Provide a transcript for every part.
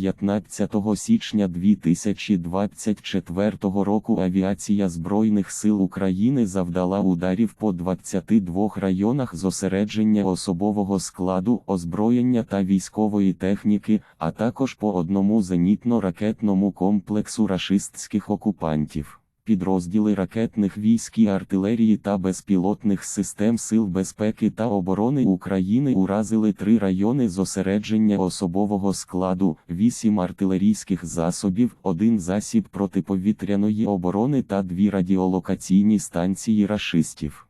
15 січня 2024 року авіація Збройних сил України завдала ударів по 22 районах зосередження особового складу, озброєння та військової техніки, а також по одному зенітно-ракетному комплексу рашистських окупантів. Підрозділи ракетних військ і артилерії та безпілотних систем Сил безпеки та оборони України уразили три райони зосередження особового складу, вісім артилерійських засобів, один засіб протиповітряної оборони та дві радіолокаційні станції рашистів.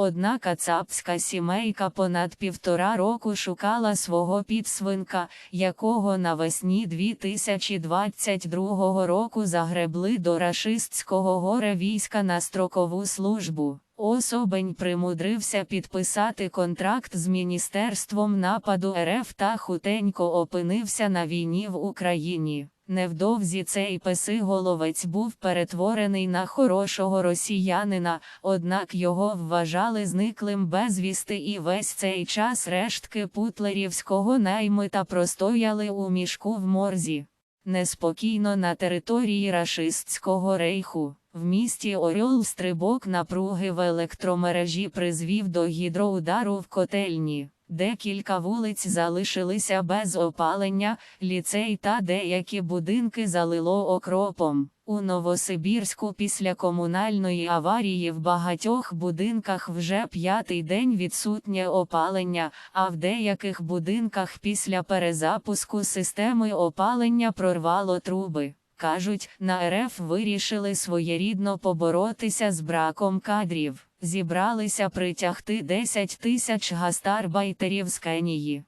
Одна кацапська сімейка понад півтора року шукала свого підсвинка, якого навесні 2022 року загребли до рашистського горе війська на строкову службу. Особень примудрився підписати контракт з Міністерством нападу РФ та хутенько опинився на війні в Україні. Невдовзі цей песиголовець був перетворений на хорошого росіянина, однак його вважали зниклим безвісти і весь цей час рештки путлерівського наймита простояли у мішку в морзі. Неспокійно на території рашистського рейху. В місті Орьол стрибок напруги в електромережі призвів до гідроудару в котельні. Декілька вулиць залишилися без опалення, ліцей та деякі будинки залило окропом. У Новосибірську після комунальної аварії в багатьох будинках вже п'ятий день відсутнє опалення, а в деяких будинках після перезапуску системи опалення прорвало труби. Кажуть, на РФ вирішили своєрідно поборотися з браком кадрів. Зібралися притягти 10 тисяч гастарбайтерів з Кенії.